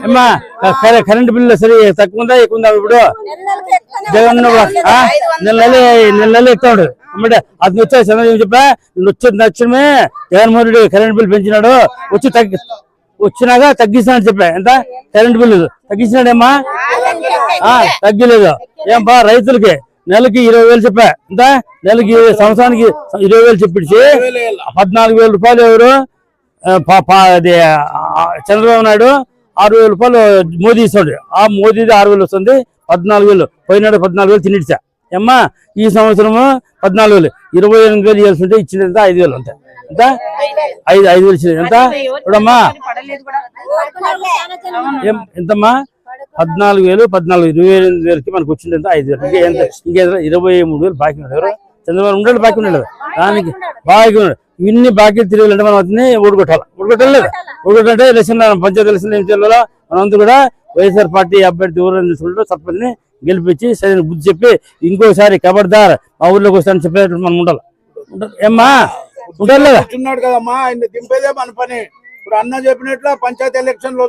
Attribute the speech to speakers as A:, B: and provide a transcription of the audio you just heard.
A: అమ్మా కరె- current bill సరే తక్కువ ఉందా ఎక్కువ ఉందా ఇప్పుడు జగన్ ఉన్నప్పుడు, ఆ? ఎత్తాడు. అమ్మడే అది వచ్చే చంద్రబాబు చెప్పా? వచ్చి నచ్చమే జగన్మోహన్ రెడ్డి కరెంట్ బిల్లు పెంచినాడు. వచ్చి తగ్గి వచ్చినాక తగ్గిస్తానని చెప్పా. ఎంత? కరెంట్ బిల్లు తగ్గించినాడేమ్మా ఆ, తగ్గలేదు. ఏం బా రైతులకి నెలకి ఇరవై వేలు చెప్పా. ఎంత? నెలకి సంవత్సరానికి ఇరవై వేలు చెప్పించి పద్నాలుగు వేల రూపాయలు ఎవరు? అది చంద్రబాబు నాయుడు ఆరు వేల రూపాయలు మోదీ ఇస్తాడు. ఆ మోదీది ఆరు వేలు వస్తుంది పద్నాలుగు వేలు. పోయినాడు పద్నాలుగు వేలు తినిచ్చా ఏమ్మా ఈ సంవత్సరము పద్నాలుగు వేలు. ఇరవై ఎనిమిది వేలు ఉంటే ఇచ్చింది ఎంత ఐదు వేలు అంతే. ఎంత? ఐదు ఐదు వేలు ఇచ్చింది ఎంత ఇప్పుడమ్మా. ఏం ఎంతమ్మా? పద్నాలుగు వేలు పద్నాలుగు ఇరవై ఎనిమిది వేలకి మనకు వచ్చింది ఎంత ఐదు వేలు. ఇంకా ఎంత? ఇంకేదో ఇరవై మూడు వేలు బాకీ ఉన్నాడు ఎవరు? చంద్రబాబు ఉండాలి బాకీ ఉన్నాడు దానికి ఉన్నాడు ఇన్ని బాకీ తిరగాలంటే మనం అతన్ని ఓడికొట్టాలి ఓడికొట్టాలి లేదా ఓడికొట్టాలంటే ఎలక్షన్ పంచాయతీ ఎలక్షన్ ఏం చేయాలో మనంతా కూడా వైఎస్ఆర్ పార్టీ అభ్యర్థి ఎవరైనా తీసుకుంటూ సర్పంచ్ని గెలిపించి సరైన బుద్ధి చెప్పి ఇంకోసారి కబడ్దార్ మా ఊర్లోకి వస్తానని చెప్పేటట్టు మనం ఉండాలి. ఏమ్మా? ఉండాలి
B: కదమ్మా. ఆయన దింపేదే మన పని. ఇప్పుడు అన్న చెప్పినట్లు పంచాయతీ ఎలక్షన్లో